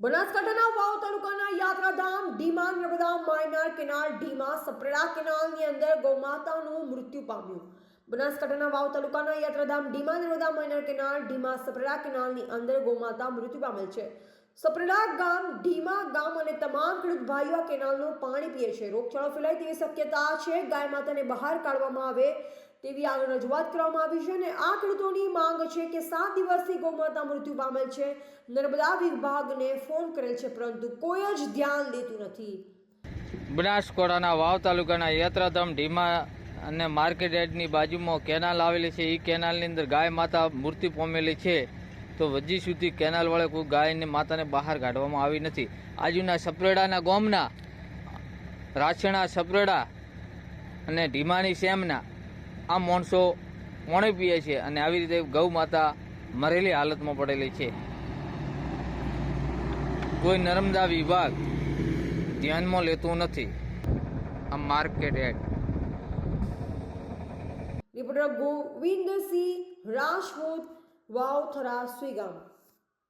બનાસકાંઠાના વાવ તાલુકાના યાત્રાધામ ઢીમા નર્મદા, માયનાર કેનાલ, ઢીમા, સપરેડા કેનાલની અંદર ગૌમાતાનું મૃત્યુ પામ્યું. બનાસકાંઠાના વાવ તાલુકાના યાત્રાધામ, ઢીમા, નર્મદા, માયનાર કેનાલ, ઢીમા, સપરેડા કેનાલની અંદર ગૌમાતા મૃત્યુ પામેલ છે. સપરેડા ગામ, ઢીમા ગામ અને તમામ ખેડૂત ભાઈઓ આ કેનાલનું પાણી પીએ છે. રોગચાળો ફેલાય તેવી શક્યતા છે. ગાય માતાને બહાર કાઢવામાં આવે તેવી આગળ રજૂઆત કરવામાં આવી છે અને આ ખેડૂતોની માંગ છે કે સાત દિવસથી ગૌમાતા મૃત્યુ પામેલ છે. નર્મદા વિભાગને ફોન કરેલ છે, પરંતુ કોઈ જ ધ્યાન લેતું નથી. બનાસકોડાના વાવ તાલુકાના યાત્રાધામ ઢીમા અને માર્કેટ યાર્ડની બાજુમાં કેનાલ આવેલી છે. એ કેનાલની અંદર ગાય માતા મૃત્યુ પામેલી છે. તો હજી સુધી કેનાલ વડે કોઈ ગાયને માતાને બહાર કાઢવામાં આવી નથી. આજુના સપરેડાના ગોમના રાછણા સપરેડા અને ઢીમાની સેમના આ માણસો પાણી પીએ છે અને આવી રીતે ગૌ માતા મરેલી હાલતમાં પડેલી છે. કોઈ નર્મદા વિભાગ ધ્યાનમાં લેતું નથી. આ market ad. Reporter Govindsinh Rajput Vavthara Suigam.